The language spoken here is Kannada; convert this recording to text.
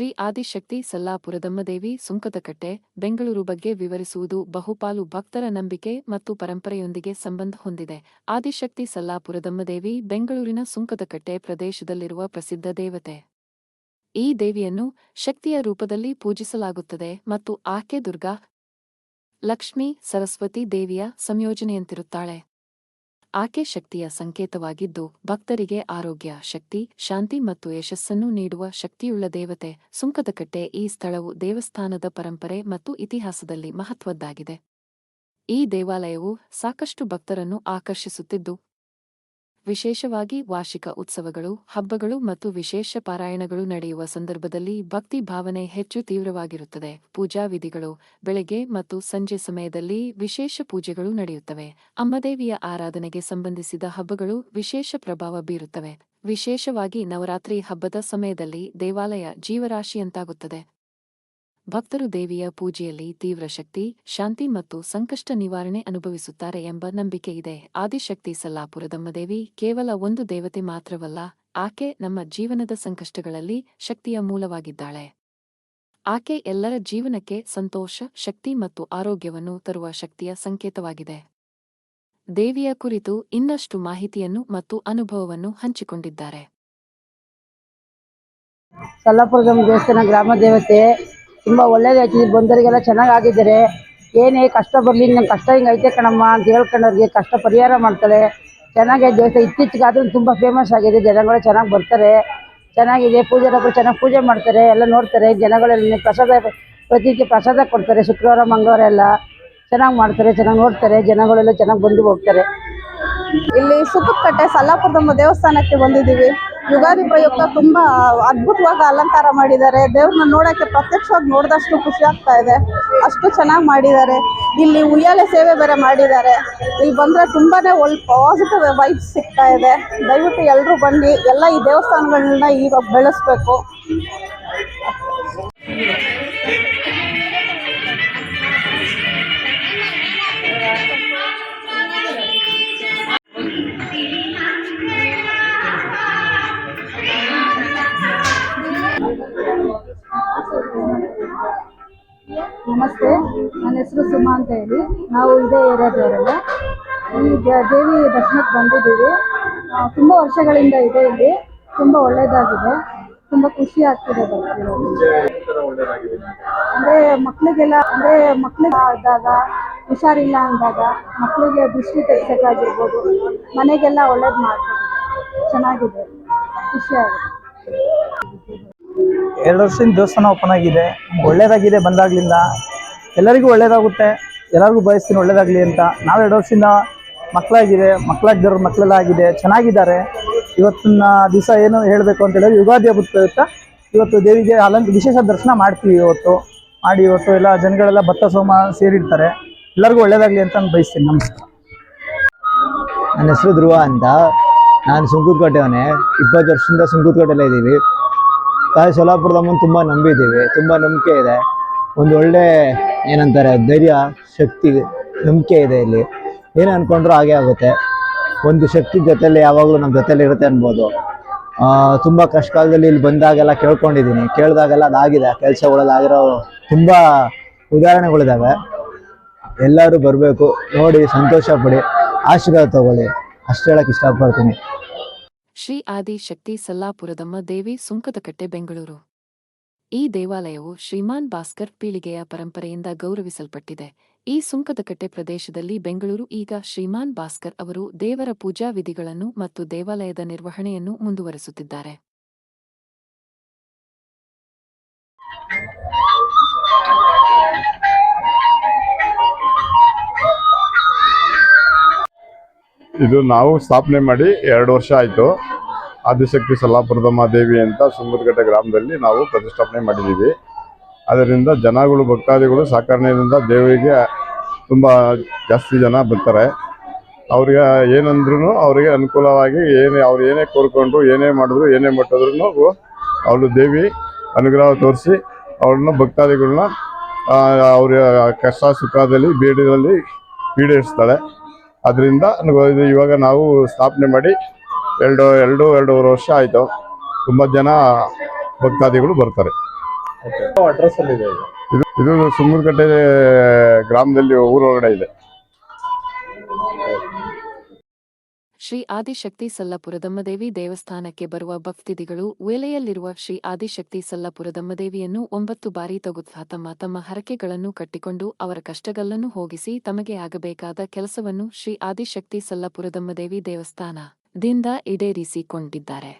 ಆದಿಶಕ್ತಿ ಸಲ್ಲಾಪುರದಮ್ಮದೇವಿ, ಸುಂಕದಕಟ್ಟೆ, ಬೆಂಗಳೂರು ಬಗ್ಗೆ ವಿವರಿಸುವುದು ಬಹುಪಾಲು ಭಕ್ತರ ನಂಬಿಕೆ ಮತ್ತು ಪರಂಪರೆಯೊಂದಿಗೆ ಸಂಬಂಧ ಹೊಂದಿದೆ. ಆದಿಶಕ್ತಿ ಸಲ್ಲಾಪುರದಮ್ಮದೇವಿ, ಬೆಂಗಳೂರಿನ ಸುಂಕದಕಟ್ಟೆ ಪ್ರದೇಶದಲ್ಲಿರುವ ಪ್ರಸಿದ್ಧ ದೇವತೆ. ಈ ದೇವಿಯನ್ನು ಶಕ್ತಿಯ ರೂಪದಲ್ಲಿ ಪೂಜಿಸಲಾಗುತ್ತದೆ ಮತ್ತು ಆಕೆ ದುರ್ಗಾ, ಲಕ್ಷ್ಮಿ, ಸರಸ್ವತಿ ದೇವಿಯ ಸಂಯೋಜನೆಯಂತಿರುತ್ತಾಳೆ. ಆಕೆ ಶಕ್ತಿಯ ಸಂಕೇತವಾಗಿದ್ದು, ಭಕ್ತರಿಗೆ ಆರೋಗ್ಯ, ಶಕ್ತಿ, ಶಾಂತಿ ಮತ್ತು ಯಶಸ್ಸನ್ನು ನೀಡುವ ಶಕ್ತಿಯುಳ್ಳ ದೇವತೆ. ಸುಂಕದಕಟ್ಟೆ ಈ ಸ್ಥಳವು ದೇವಸ್ಥಾನದ ಪರಂಪರೆ ಮತ್ತು ಇತಿಹಾಸದಲ್ಲಿ ಮಹತ್ವದ್ದಾಗಿದೆ. ಈ ದೇವಾಲಯವು ಸಾಕಷ್ಟು ಭಕ್ತರನ್ನು ಆಕರ್ಷಿಸುತ್ತಿದ್ದು ವಿಶೇಷವಾಗಿ ವಾರ್ಷಿಕ ಉತ್ಸವಗಳು, ಹಬ್ಬಗಳು ಮತ್ತು ವಿಶೇಷ ಪಾರಾಯಣಗಳು ನಡೆಯುವ ಸಂದರ್ಭದಲ್ಲಿ ಭಕ್ತಿ ಭಾವನೆ ಹೆಚ್ಚು ತೀವ್ರವಾಗಿರುತ್ತದೆ. ಪೂಜಾ ವಿಧಿಗಳು, ಬೆಳಗ್ಗೆ ಮತ್ತು ಸಂಜೆ ಸಮಯದಲ್ಲಿ ವಿಶೇಷ ಪೂಜೆಗಳು ನಡೆಯುತ್ತವೆ. ಅಮ್ಮದೇವಿಯ ಆರಾಧನೆಗೆ ಸಂಬಂಧಿಸಿದ ಹಬ್ಬಗಳು ವಿಶೇಷ ಪ್ರಭಾವ ಬೀರುತ್ತವೆ. ವಿಶೇಷವಾಗಿ ನವರಾತ್ರಿ ಹಬ್ಬದ ಸಮಯದಲ್ಲಿ ದೇವಾಲಯ ಜೀವರಾಶಿಯಂತಾಗುತ್ತದೆ. ಭಕ್ತರು ದೇವಿಯ ಪೂಜೆಯಲ್ಲಿ ತೀವ್ರ ಶಕ್ತಿ, ಶಾಂತಿ ಮತ್ತು ಸಂಕಷ್ಟ ನಿವಾರಣೆ ಅನುಭವಿಸುತ್ತಾರೆ ಎಂಬ ನಂಬಿಕೆ ಇದೆ. ಆದಿಶಕ್ತಿ ಸಲ್ಲಾಪುರದಮ್ಮದೇವಿ ಕೇವಲ ಒಂದು ದೇವತೆ ಮಾತ್ರವಲ್ಲ, ಆಕೆ ನಮ್ಮ ಜೀವನದ ಸಂಕಷ್ಟಗಳಲ್ಲಿ ಶಕ್ತಿಯ ಮೂಲವಾಗಿದ್ದಾಳೆ. ಆಕೆ ಎಲ್ಲರ ಜೀವನಕ್ಕೆ ಸಂತೋಷ, ಶಕ್ತಿ ಮತ್ತು ಆರೋಗ್ಯವನ್ನು ತರುವ ಶಕ್ತಿಯ ಸಂಕೇತವಾಗಿದೆ. ದೇವಿಯ ಕುರಿತು ಇನ್ನಷ್ಟು ಮಾಹಿತಿಯನ್ನು ಮತ್ತು ಅನುಭವವನ್ನು ಹಂಚಿಕೊಂಡಿದ್ದಾರೆ. ಸಲ್ಲಾಪುರದ ದೇವಸ್ಥಾನ ಗ್ರಾಮ ದೇವತೆ ತುಂಬ ಒಳ್ಳೇದಾಯ್ತು ಇಲ್ಲಿ ಬಂದವರಿಗೆಲ್ಲ ಚೆನ್ನಾಗಿ ಆಗಿದ್ದಾರೆ. ಏನೇ ಕಷ್ಟ ಬರಲಿ ನಂಗೆ ಕಷ್ಟ ಹಿಂಗೆ ಐತೆ ಕಣಮ್ಮ ಅಂತ ಹೇಳ್ಕೊಂಡವ್ರಿಗೆ ಕಷ್ಟ ಪರಿಹಾರ ಮಾಡ್ತಾರೆ. ಚೆನ್ನಾಗಿದೆ ದೇವಸ್ಥಾನ, ಇತ್ತೀಚೆಗೆ ಆದ್ರೂ ತುಂಬಾ ಫೇಮಸ್ ಆಗಿದೆ. ಜನಗಳು ಚೆನ್ನಾಗಿ ಬರ್ತಾರೆ. ಚೆನ್ನಾಗಿದೆ. ಪೂಜೆ ಚೆನ್ನಾಗಿ ಪೂಜೆ ಮಾಡ್ತಾರೆ. ಎಲ್ಲ ನೋಡ್ತಾರೆ. ಜನಗಳೆಲ್ಲ ಪ್ರಸಾದ ಪ್ರತಿನಿತ್ಯ ಪ್ರಸಾದ ಕೊಡ್ತಾರೆ. ಶುಕ್ರವಾರ, ಮಂಗಳವಾರ ಎಲ್ಲ ಚೆನ್ನಾಗಿ ಮಾಡ್ತಾರೆ, ಚೆನ್ನಾಗಿ ನೋಡ್ತಾರೆ. ಜನಗಳೆಲ್ಲ ಚೆನ್ನಾಗಿ ಬಂದು ಹೋಗ್ತಾರೆ. ಇಲ್ಲಿ ಸುಕ್ಕಕಟ್ಟೆ ಸಲ್ಲಾಪುರದಮ್ಮ ದೇವಸ್ಥಾನಕ್ಕೆ ಬಂದಿದ್ದೀವಿ. ಯುಗಾದಿ ಪ್ರಯುಕ್ತ ತುಂಬಾ ಅದ್ಭುತವಾಗಿ ಅಲಂಕಾರ ಮಾಡಿದ್ದಾರೆ. ದೇವ್ರನ್ನ ನೋಡಕ್ಕೆ ಪ್ರತ್ಯಕ್ಷವಾಗಿ ನೋಡಿದಷ್ಟು ಖುಷಿ ಆಗ್ತಾ ಇದೆ. ಅಷ್ಟು ಚೆನ್ನಾಗಿ ಮಾಡಿದ್ದಾರೆ. ಇಲ್ಲಿ ಉಯ್ಯಾಲೆ ಸೇವೆ ಬೇರೆ ಮಾಡಿದ್ದಾರೆ. ಇಲ್ಲಿ ಬಂದ್ರೆ ತುಂಬಾನೇ ಒಳ್ಳೆ ಪಾಸಿಟಿವ್ ವೈಬ್ ಸಿಗ್ತಾ ಇದೆ. ದಯವಿಟ್ಟು ಎಲ್ಲರೂ ಬನ್ನಿ. ಎಲ್ಲ ಈ ದೇವಸ್ಥಾನಗಳನ್ನ ಈಗ ಬೆಳೆಸ್ಬೇಕು. ನಮಸ್ತೆ. ನನ್ನ ಹೆಸರು ಸುಮಾ ಅಂತ ಹೇಳಿ. ನಾವು ಇದೇ ಏರಿಯಾದವರೆಲ್ಲ. ಈ ದೇವಿ ದರ್ಶನಕ್ಕೆ ಬಂದಿದ್ದೀವಿ. ತುಂಬ ವರ್ಷಗಳಿಂದ ಇದೆ ಇಲ್ಲಿ. ತುಂಬ ಒಳ್ಳೆಯದಾಗಿದೆ ತುಂಬ ಖುಷಿ ಆಗ್ತಿದೆ ಅಂದರೆ ಮಕ್ಕಳಿಗೆಲ್ಲ ಅಂದರೆ ಮಕ್ಕಳಿಗೆ ಆದಾಗ, ಹುಷಾರಿಲ್ಲ ಅಂದಾಗ ಮಕ್ಕಳಿಗೆ ದೃಷ್ಟಿ ತೆಗ್ಸೋಕ್ಕಾಗಿರ್ಬೋದು. ಮನೆಗೆಲ್ಲ ಒಳ್ಳೇದು ಮಾಡ್ತಾರೆ. ಚೆನ್ನಾಗಿದೆ. ಖುಷಿಯಾಗಿದೆ ಎರಡು ವರ್ಷದಿಂದ ದೇವಸ್ಥಾನ ಓಪನ್ ಆಗಿದೆ. ಒಳ್ಳೇದಾಗಿದೆ, ಬಂದಾಗ್ಲಿಂದ. ಎಲ್ಲರಿಗೂ ಒಳ್ಳೇದಾಗುತ್ತೆ. ಎಲ್ಲರಿಗೂ ಬಯಸ್ತೀನಿ ಒಳ್ಳೇದಾಗಲಿ ಅಂತ. ನಾವು ಎರಡು ವರ್ಷದಿಂದ ಮಕ್ಕಳಾಗಿದೆ. ಮಕ್ಕಳಾಗಿದ್ದವ್ರ ಮಕ್ಕಳೆಲ್ಲ ಆಗಿದೆ. ಚೆನ್ನಾಗಿದ್ದಾರೆ. ಇವತ್ತಿನ ದಿವಸ ಏನು ಹೇಳಬೇಕು ಅಂತ ಹೇಳಿದ್ರೆ ಯುಗಾದಿ ಹಬ್ಬದ ಪ್ರಯುಕ್ತ ಇವತ್ತು ದೇವಿಗೆ ಅಲಂಕ ವಿಶೇಷ ದರ್ಶನ ಮಾಡ್ತೀವಿ ಇವತ್ತು. ಮಾಡಿ ಇವತ್ತು ಎಲ್ಲ ಜನಗಳೆಲ್ಲ ಭತ್ತ, ಸೋಮ ಸೇರಿರ್ತಾರೆ. ಎಲ್ಲರಿಗೂ ಒಳ್ಳೇದಾಗಲಿ ಅಂತ ಬಯಸ್ತೀನಿ. ನಮಸ್ಕಾರ. ನನ್ನ ಹೆಸರು ಧ್ರುವ ಅಂತ. ನಾನು ಸುಂಕುತ್ಕೋಟೆಯವನೇ ಇಪ್ಪತ್ತು ವರ್ಷದಿಂದ ಸುಂಕುತ್ಕೋಟೆಲ್ಲೇ ಇದ್ದೀವಿ. ತಾಯಿ ಸೋಲಾಪುರದಮ್ಮನ ತುಂಬ ನಂಬಿದ್ದೀವಿ ತುಂಬ ನಂಬಿಕೆ ಇದೆ. ಒಂದು ಒಳ್ಳೆ ಏನಂತಾರೆ, ಧೈರ್ಯ, ಶಕ್ತಿ, ನಂಬಿಕೆ ಇದೆ ಇಲ್ಲಿ. ಏನೇ ಅಂದ್ಕೊಂಡ್ರೂ ಹಾಗೆ ಆಗುತ್ತೆ. ಒಂದು ಶಕ್ತಿ ಜೊತೆಯಲ್ಲಿ ಯಾವಾಗಲೂ ನಮ್ಮ ಜೊತೆಯಲ್ಲಿ ಇರುತ್ತೆ ಅನ್ಬೋದು. ತುಂಬ ಕಷ್ಟ ಕಾಲದಲ್ಲಿ ಇಲ್ಲಿ ಬಂದಾಗೆಲ್ಲ ಕೇಳ್ಕೊಂಡಿದ್ದೀನಿ. ಕೇಳಿದಾಗೆಲ್ಲ ಅದಾಗಿದೆ. ಕೆಲಸಗಳೆಲ್ಲ ಆಗಿರೋ ತುಂಬ ಉದಾಹರಣೆಗಳಿದ್ದಾವೆ ಎಲ್ಲರೂ ಬರಬೇಕು. ನೋಡಿ, ಸಂತೋಷ ಪಡಿ. ಆಶೀರ್ವಾದ ತಗೊಳ್ಳಿ. ಅಷ್ಟು ಹೇಳಕ್ ಇಷ್ಟಪಡ್ತೀನಿ. ಶ್ರೀ ಆದಿ ಶಕ್ತಿ ಸಲ್ಲಾಪುರದಮ್ಮ ದೇವಿ ಸುಂಕದಕಟ್ಟೆ, ಬೆಂಗಳೂರು. ಈ ದೇವಾಲಯವು ಶ್ರೀಮಾನ್ ಭಾಸ್ಕರ್ ಪೀಳಿಗೆಯ ಪರಂಪರೆಯಿಂದ ಗೌರವಿಸಲ್ಪಟ್ಟಿದೆ. ಈ ಸುಂಕದಕಟ್ಟೆ ಪ್ರದೇಶದಲ್ಲಿ ಬೆಂಗಳೂರು ಈಗ ಶ್ರೀಮಾನ್ ಭಾಸ್ಕರ್ ಅವರು ದೇವರ ಪೂಜಾ ವಿಧಿಗಳನ್ನು ಮತ್ತು ದೇವಾಲಯದ ನಿರ್ವಹಣೆಯನ್ನು ಮುಂದುವರೆಸುತ್ತಿದ್ದಾರೆ. ಇದು ನಾವು ಸ್ಥಾಪನೆ ಮಾಡಿ ಎರಡು ವರ್ಷ ಆಯಿತು. ಆದಿಶಕ್ತಿ ಸಲ್ಲಾಪುರದಮ್ಮ ದೇವಿ ಅಂತ ಸುಂಗದಕಟ್ಟೆ ಗ್ರಾಮದಲ್ಲಿ ನಾವು ಪ್ರತಿಷ್ಠಾಪನೆ ಮಾಡಿದ್ದೀವಿ. ಅದರಿಂದ ಜನಗಳು, ಭಕ್ತಾದಿಗಳು ಸಹಕರಣೆಯಿಂದ ದೇವರಿಗೆ ತುಂಬ ಜಾಸ್ತಿ ಜನ ಬರ್ತಾರೆ. ಅವ್ರಿಗೆ ಏನಂದ್ರೂ ಅವರಿಗೆ ಅನುಕೂಲವಾಗಿ ಏನೇ ಅವ್ರು ಏನೇ ಕೋರ್ಕೊಂಡ್ರು ಏನೇ ಮಾಡಿದ್ರು ಏನೇ ಮಾಡಿದ್ರು ಅವಳು ದೇವಿ ಅನುಗ್ರಹ ತೋರಿಸಿ ಅವ್ರನ್ನ ಭಕ್ತಾದಿಗಳನ್ನ ಅವ್ರ ಕಷ್ಟ ಸುಖದಲ್ಲಿ ಬೇಡದಲ್ಲಿ ಈಡೇರಿಸ್ತಾಳೆ. ಅದರಿಂದ ಇವಾಗ ನಾವು ಸ್ಥಾಪನೆ ಮಾಡಿ ಎರಡು ಎರಡು ಎರಡೂವರೆ ವರ್ಷ ಆಯಿತು. ತುಂಬ ಜನ ಭಕ್ತಾದಿಗಳು ಬರ್ತಾರೆ. ಇದೆ? ಸುಮ್ಮದಕಟ್ಟೆ ಗ್ರಾಮದಲ್ಲಿ ಊರೊಳಗಡೆ ಇದೆ. ಶ್ರೀ ಆದಿಶಕ್ತಿ ಸಲ್ಲಪುರದಮ್ಮದೇವಿ ದೇವಸ್ಥಾನಕ್ಕೆ ಬರುವ ಭಕ್ತಿದಿಗಳು ವೇಲೆಯಲ್ಲಿರುವ ಶ್ರೀ ಆದಿಶಕ್ತಿ ಸಲ್ಲಪುರದಮ್ಮದೇವಿಯನ್ನು ಒಂಬತ್ತು ಬಾರಿ ತಗುತ್ತಾ ತಮ್ಮ ತಮ್ಮ ಹರಕೆಗಳನ್ನು ಕಟ್ಟಿಕೊಂಡು ಅವರ ಕಷ್ಟಗಲ್ಲನ್ನು ಹೋಗಿಸಿ ತಮಗೆ ಆಗಬೇಕಾದ ಕೆಲಸವನ್ನು ಶ್ರೀ ಆದಿಶಕ್ತಿ ಸಲ್ಲಪುರದಮ್ಮದೇವಿ ದೇವಸ್ಥಾನದಿಂದ ಈಡೇರಿಸಿಕೊಂಡಿದ್ದಾರೆ.